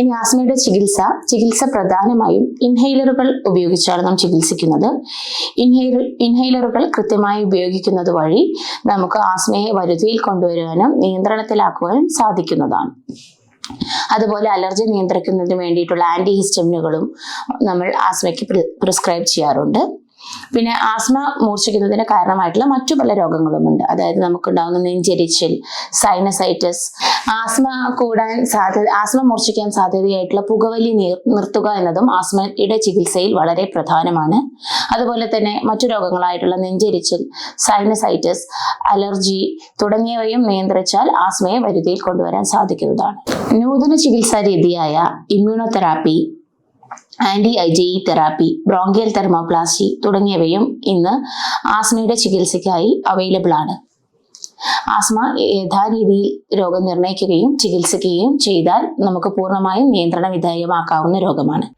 ഇനി ആസ്മയുടെ ചികിത്സ ചികിത്സ പ്രധാനമായും ഇൻഹെയിലറുകൾ ഉപയോഗിച്ചാണ് നാം ചികിത്സിക്കുന്നത്. ഇൻഹെയിലർ ഇൻഹെയിലറുകൾ കൃത്യമായി ഉപയോഗിക്കുന്നത് വഴി നമുക്ക് ആസ്മയെ വരുതിയിൽ കൊണ്ടുവരുവാനും നിയന്ത്രണത്തിലാക്കുവാനും സാധിക്കുന്നതാണ്. അതുപോലെ അലർജി നിയന്ത്രിക്കുന്നതിന് വേണ്ടിയിട്ടുള്ള ആന്റി ഹിസ്റ്റമിനുകളും നമ്മൾ ആസ്മയ്ക്ക് പ്രിസ്ക്രൈബ് ചെയ്യാറുണ്ട്. പിന്നെ ആസ്മ മൂർച്ഛിക്കുന്നതിന് കാരണമായിട്ടുള്ള മറ്റു പല രോഗങ്ങളുമുണ്ട്. അതായത് നമുക്കുണ്ടാകുന്ന നെഞ്ചെരിച്ചിൽ സൈനസൈറ്റിസ് ആസ്മ കൂടാൻ സാധ്യത ആസ്മ മൂർച്ഛിക്കാൻ സാധ്യതയായിട്ടുള്ള പുകവലി നീർ നിർത്തുക എന്നതും ആസ്മയുടെ ചികിത്സയിൽ വളരെ പ്രധാനമാണ്. അതുപോലെ തന്നെ മറ്റു രോഗങ്ങളായിട്ടുള്ള നെഞ്ചെരിച്ചിൽ സൈനസൈറ്റിസ് അലർജി തുടങ്ങിയവയും നിയന്ത്രിച്ചാൽ ആസ്മയെ വരുതിയിൽ കൊണ്ടുവരാൻ സാധിക്കുന്നതാണ്. നൂതന ചികിത്സാ രീതിയായ immunotherapy anti I G therapy bronchial thermoplasty തുടങ്ങിയവയും ഇന്ന് ആസ്മയുടെ ചികിത്സയ്ക്കായി അവൈലബിൾ ആണ്. ആസ്മ യഥാരീതിയിൽ രോഗം നിർണയിക്കുകയും ചികിത്സിക്കുകയും ചെയ്താൽ നമുക്ക് പൂർണമായും നിയന്ത്രണ വിധേയമാക്കാവുന്ന രോഗമാണ്.